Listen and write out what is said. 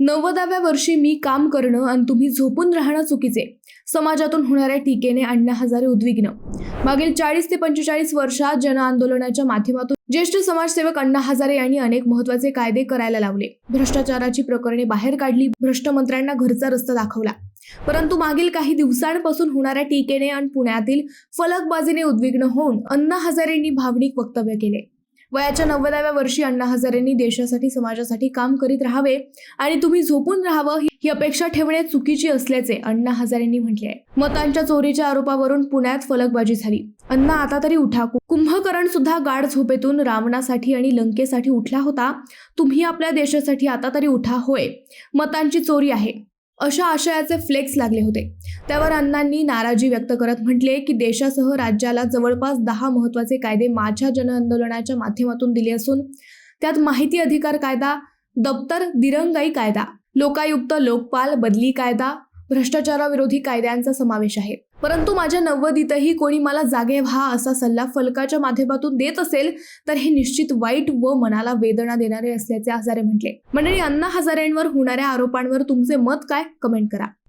नव्वदाव्या वर्षी मी काम करणं आणि तुम्ही झोपून राहणं चुकीचे. समाजातून होणाऱ्या टीकेने अण्णा हजारे उद्विग्न. मागील चाळीस ते पंचेचाळीस वर्षात जन आंदोलनाच्या माध्यमातून ज्येष्ठ समाजसेवक अण्णा हजारे यांनी अनेक महत्त्वाचे कायदे करायला लावले. भ्रष्टाचाराची प्रकरणे बाहेर काढली भ्रष्ट मंत्र्यांना घरचा रस्ता दाखवला. परंतु मागील काही दिवसांपासून होणाऱ्या टीकेने आणि पुण्यातील फलकबाजीने उद्विग्न होऊन अण्णा हजारेंनी भावनिक वक्तव्य केले. वयाच्या नव्वदाव्या वर्षी अण्णा हजारेंनी देशासाठी समाजासाठी काम करीत राहावे आणि तुम्ही झोपून राहावं ही- अपेक्षा ठेवणे चुकीची असल्याचे अण्णा हजारेंनी म्हटले आहे. मतांच्या चोरीच्या आरोपावरून पुण्यात फलकबाजी झाली. अण्णा आता तरी उठा. कुंभकर्ण सुद्धा गाढ झोपेतून रावणासाठी आणि लंकेसाठी उठला होता. तुम्ही आपल्या देशासाठी आता तरी उठा होय. मतांची चोरी आहे. अशा आशयाचे फ्लेक्स लागले होते. त्यावर अण्णांनी नाराजी व्यक्त करत म्हटले की देशासह राज्याला जवळपास दहा महत्त्वाचे कायदे माझ्या जनआंदोलनाच्या माध्यमातून दिले असून त्यात माहिती अधिकार कायदा दप्तर दिरंगाई कायदा लोकायुक्त लोकपाल बदली कायदा भ्रष्टाचाराविरोधी कायद्यांचा समावेश आहे. परंतु माझ्या नव्वदीतही कोणी मला जागे व्हा असा सल्ला फलकाच्या माध्यमातून देत असेल तर हे निश्चित वाईट व मनाला वेदना देणारे असल्याचे हजारे म्हटले. मंडळी अण्णा हजारेंवर होणाऱ्या आरोपांवर तुमचे मत काय? कमेंट करा.